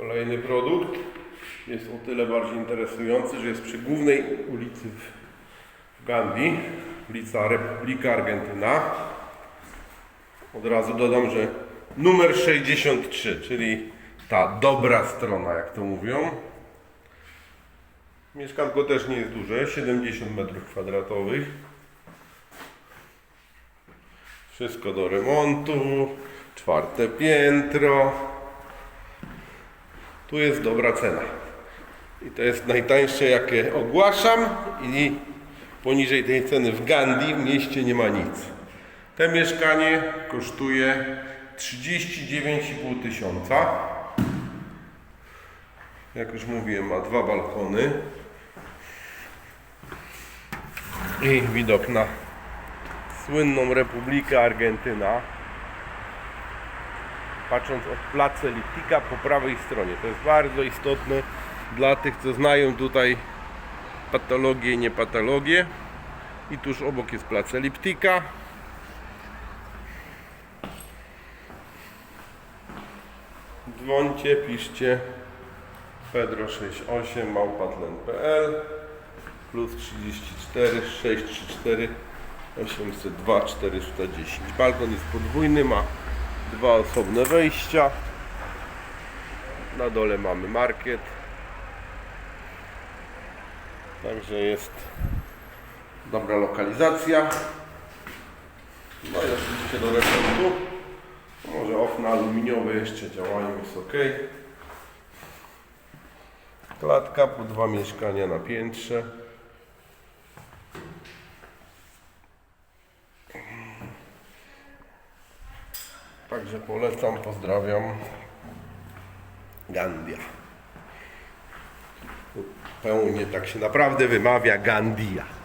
Kolejny produkt jest o tyle bardziej interesujący, że jest przy głównej ulicy w- Gandhi, ulica Republika Argentyna. Od razu dodam, że numer 63, czyli ta dobra strona, jak to mówią. Mieszkanko też nie jest duże, 70 m2. Wszystko do remontu, czwarte piętro. Tu jest dobra cena. I to jest najtańsze, jakie ogłaszam i poniżej tej ceny w Gandhi w mieście nie ma nic. Te mieszkanie kosztuje 39,5 tysiąca. Jak już mówiłem, ma dwa balkony. I widok na słynną Republikę Argentyna. Patrząc od placu Elliptika po prawej stronie. To jest bardzo istotne dla tych, co znają tutaj patologię i niepatologię. I tuż obok jest plac Elliptika. Dzwońcie, piszcie pedro68 małpatlen.pl plus 34 634 802 410 balkon jest podwójny, ma dwa osobne wejścia. Na dole mamy market także jest dobra lokalizacja. No i oczywiście do remontu może okna aluminiowe jeszcze działają, jest ok. Klatka po dwa mieszkania na piętrze Także polecam, pozdrawiam. Gandia. Pełnie tak się naprawdę wymawia Gandia.